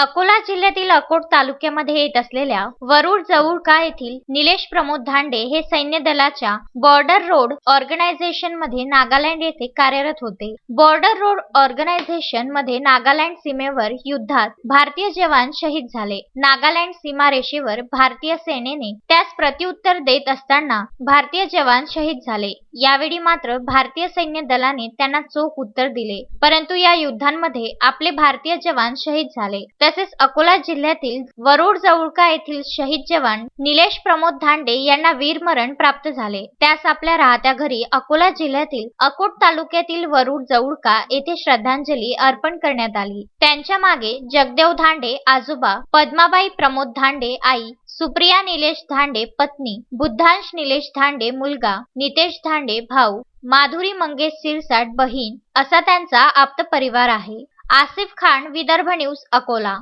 अकोला जिल्ह्यातील अकोट तालुक्यामध्ये येत असलेल्या वरुड जवळका येथील निलेश प्रमोद धांडे हे सैन्य दलाच्या बॉर्डर रोड ऑर्गनायझेशनमध्ये नागालँड येथे कार्यरत होते. बॉर्डर रोड ऑर्गनायझेशनमध्ये नागालँड सीमेवर युद्धात भारतीय जवान शहीद झाले. नागालँड सीमारेषेवर भारतीय सेनेने त्यास प्रत्युत्तर देत असताना भारतीय जवान शहीद झाले. यावेळी मात्र भारतीय सैन्य दलाने त्यांना चोख उत्तर दिले. परंतु या युद्धांमध्ये आपले भारतीय जवान शहीद झाले. तसेच अकोला जिल्ह्यातील वरुड जवळका येथील शहीद जवान निलेश प्रमोद धांडे यांना वीरमरण प्राप्त झाले. त्यास आपल्या राहत्या घरी अकोला जिल्ह्यातील अकोट तालुक्यातील वरुड जवळका येथे श्रद्धांजली अर्पण करण्यात आली. त्यांच्या मागे जगदेव धांडे आजोबा पद्माबाई प्रमोद धांडे आई सुप्रिया निलेश धांडे पत्नी बुद्धांश निलेश धांडे मुलगा नितेश धांडे भाऊ माधुरी मंगेश सिरसाट बहीण असा त्यांचा आप्त परिवार आहे. आसिफ खान विदर्भ न्यूज अकोला.